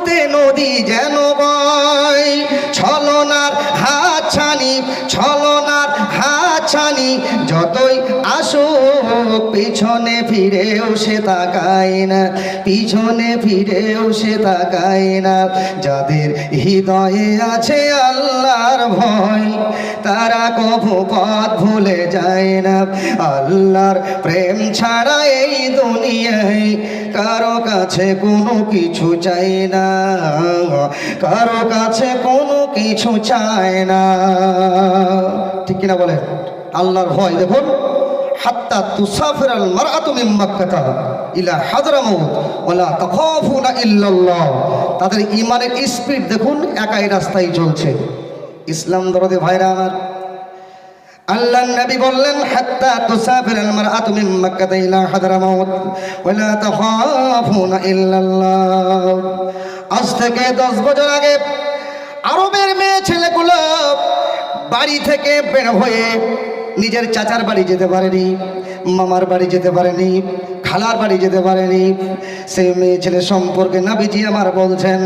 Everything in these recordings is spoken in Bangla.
রুতে নদী যেন বয়। ছলনার হাত ছানি ছলনার হাত ছানি যতই পিছনে ফিরেও সে তাকায় না, পিছনে ফিরেও সে তাকায় না। যাদের হৃদয়ে আছে আল্লাহর ভয়, তারা কভু পথ ভুলে যায় না। আল্লাহর প্রেম ছাড়া এই দুনিয়ায় কারও কাছে কোনো কিছু চাই না, কারও কাছে কোনো কিছু চায় না। ঠিক কিনা বলে আল্লাহর ভয় দেখুন। হাত্তা তুসাফির আল মারআতু মিন মাক্কাতা ইলা হাদরামাউত ওয়ালা তাখাফুনা ইল্লাল্লাহ। তাদের ইমানের স্পিড দেখুন, একাই রাস্তায় চলছে। ইসলাম দরদে ভাইরা আমার আল্লাহ নবী বললেন, হাত্তা তুসাফির আল মারআতু মিন মাক্কাতা ইলা হাদরামাউত ওয়ালা তাখাফুনা ইল্লাল্লাহ। আজ থেকে দশ বছর আগে আরবের মেয়ে ছেলেগুলো বাড়ি থেকে বের হয়ে নিজের চাচার বাড়ি যেতে পারেনি, মামার বাড়ি যেতে পারেনি, খালার বাড়ি যেতে পারেনি। সেই মেয়ে ছেলে সম্পর্কে নাবিজি আমার বলছেন,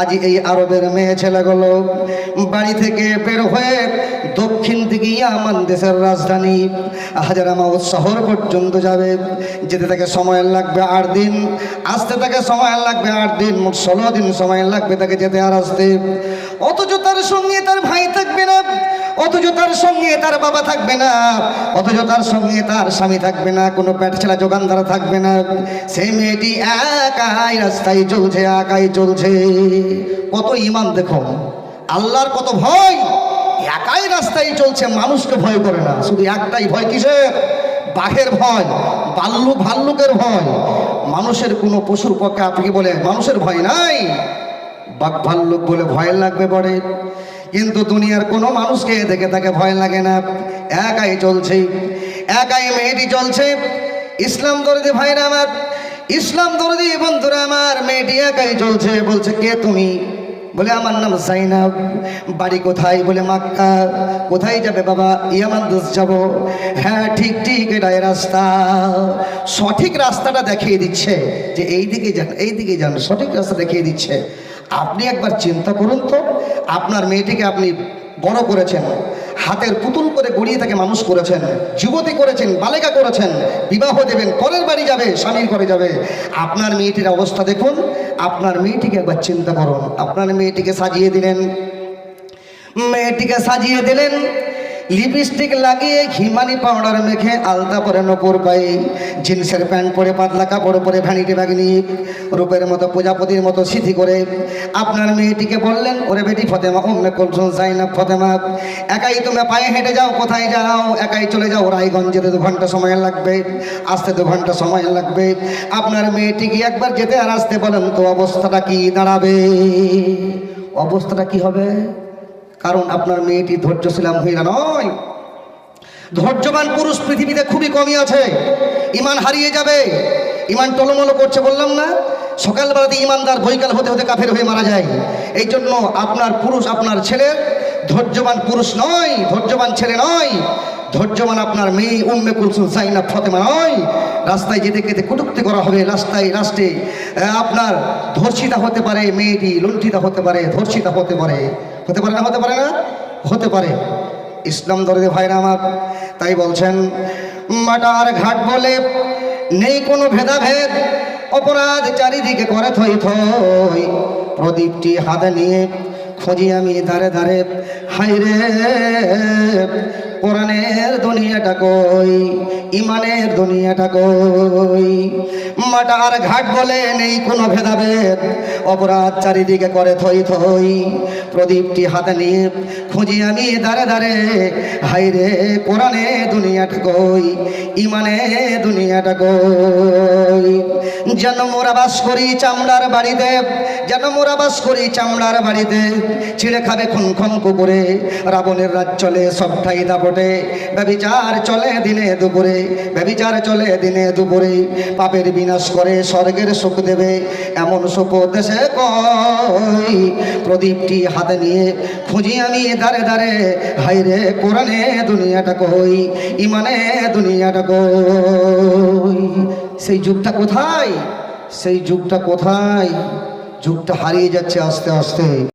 আজ এই আরবের মেয়ে ছেলেগুলো বাড়ি থেকে বের হয়ে দক্ষিণ দিকে ইয়ামান দেশের রাজধানী হাজারামাউদ শহর পর্যন্ত যাবে। যেতে তাকে সময় লাগবে আট দিন, আসতে তাকে সময় লাগবে আট দিন মোট ষোলো দিন সময় লাগবে তাকে যেতে আর আসতে। অথচ তার সঙ্গে তার অথচ তার সঙ্গে তার বাবা থাকবে না, অথচ তার সঙ্গে তার স্বামী থাকবে না, কোনো পেট ছেলা যোগানদার থাকবে না। সেই মেয়েটি একাই রাস্তায় চলছে, একাই চলছে। কত ইমান দেখো, আল্লাহর কত ভয়, একাই রাস্তায় চলছে, মানুষকে ভয় করে না। শুধু একটাই ভয় কিসের? বাঘের ভয় বাল্লুক ভাল্লুকের ভয়। মানুষের কোনো পশুর পক্ষে আপনি বলে মানুষের ভয় নাই? বাঘ ভাল্লুক বলে ভয় লাগবে পড়ে কিন্তু দুনিয়ার কোনো মানুষকে দেখে তাকে ভয় লাগে না। একাই চলছে। একাই মেয়েটি চলছে। ইসলাম দরদি ভাইরা আমার, ইসলাম দরদি বন্ধুরা আমার, মেয়েটি একাই চলছে। বলছে, কে তুমি? বলে, আমার নাম জাইনাব। বাড়ি কোথায়? বলে, মাক্কা। কোথায় যাবে বাবা? ইয়ামান দোষ যাব। হ্যাঁ ঠিক ঠিক, এটাই রাস্তা। সঠিক রাস্তাটা দেখিয়ে দিচ্ছে যে এই দিকে যান এই দিকে যান। সঠিক রাস্তা দেখিয়ে দিচ্ছে। আপনি একবার চিন্তা করুন তো, আপনার মেয়েটিকে আপনি বড় করেছেন, হাতের পুতুল করে গড়িয়ে তাকে মানুষ করেছেন, যুবতী করেছেন, বালিকা করেছেন, বিবাহ দেবেন, পরের বাড়ি যাবে, স্বামীর ঘরে যাবে। আপনার মেয়েটির অবস্থা দেখুন, আপনার মেয়েটিকে একবার চিন্তা করুন, আপনার মেয়েটিকে সাজিয়ে দিলেন, মেয়েটিকে সাজিয়ে দিলেন লিপস্টিক লাগিয়ে ঘিমানি পাউডার মেখে আলতা পরে নপুর পায়ে, জিন্সের প্যান্ট পরে পাতলা কাপড় পরে ভ্যানিটি ব্যাগ নিয়ে রূপের মতো প্রজাপতির মতো সিথি করে আপনার মেয়েটিকে বললেন, ওরে বেটি ফতেমা ওমে কলসুন না ফতেমা, একাই তুমি পায়ে হেঁটে যাও, কোথায় যাও? একাই চলে যাও রায়গঞ্জ যেতে দু ঘণ্টা সময় লাগবে, আসতে দু ঘণ্টা সময় লাগবে। আপনার মেয়েটিকে একবার যেতে আর আসতে বলেন তো, অবস্থাটা কি দাঁড়াবে? অবস্থাটা কি হবে? কারণ আপনার মেয়েটি ধৈর্যশীলা মহিলা নয়। ধৈর্যবান পুরুষ পৃথিবীতে খুবই কমই আছে। ইমান হারিয়ে যাবে। ইমান টলমলো করছে বললাম না সকালবেলাতে ইমানদার বৈকাল হতে হতে কাফের হয়ে মারা যায়। এই জন্য আপনার পুরুষ আপনার ছেলের ধৈর্যবান পুরুষ নয়, ধৈর্যবান ছেলে নয়, ধৈর্যবান আপনার মেয়ে উম্মে কুলসুম সাইনা ফতেমা নয়। রাস্তায় যেতে যেতে কটুক্তি করা হবে, রাস্তায় রাস্টে আপনার ধর্ষিতা হতে পারে, মেয়েটি লুণ্ঠিতা হতে পারে, ধর্ষিতা হতে পারে। হতে পারে না, হতে পারে না? হতে পারে। ইসলাম দরদে ভাইরা আমার, তাই বলছেন, মাটার ঘাট বলে নেই কোনো ভেদাভেদ, অপরাধ চারিদিকে করে থই থই। প্রদীপটি হাতে নিয়ে খুঁজি আমি ধারে ধারে হাই রে কোরআনের দুনিয়াটা কই? ইমানের দুনিয়াটা কই? মাটার ঘাট বলে নেই কোনো ভেদাভেদ। অপরাধ চারিদিকে করে থই থই। প্রদীপটি হাতে নিয়ে খুঁজি আমি দাঁড়ে দাঁড়ে হাই রে কোরআনে দুনিয়াটা কই? ইমানে দুনিয়াটা কই? যেন মোরা বাস করি চামড়ার বাড়িতে, যেন মোরা বাস করি চামড়ার বাড়িতে, ছিঁড়ে খাবে খুন খুন কুকুরে। রাবণের রাজ চলে সবটাই দাপটে ব্যবিচার চলে দিনে দুপুরে ব্যবিচার চলে দিনে দুপুরে। পাপের বিনাশ করে স্বর্গের সুখ দেবে, এমন সুখ দেশে কই? প্রদীপটি হাতে নিয়ে খুঁজি আমি দাঁড়ে দাঁড়ে হাই রে কোরআনে দুনিয়াটা কই ইমানে দুনিয়াটা কই? সেই যুগটা কোথায়? সেই যুগটা কোথায়? যুগটা হারিয়ে যাচ্ছে আস্তে আস্তে।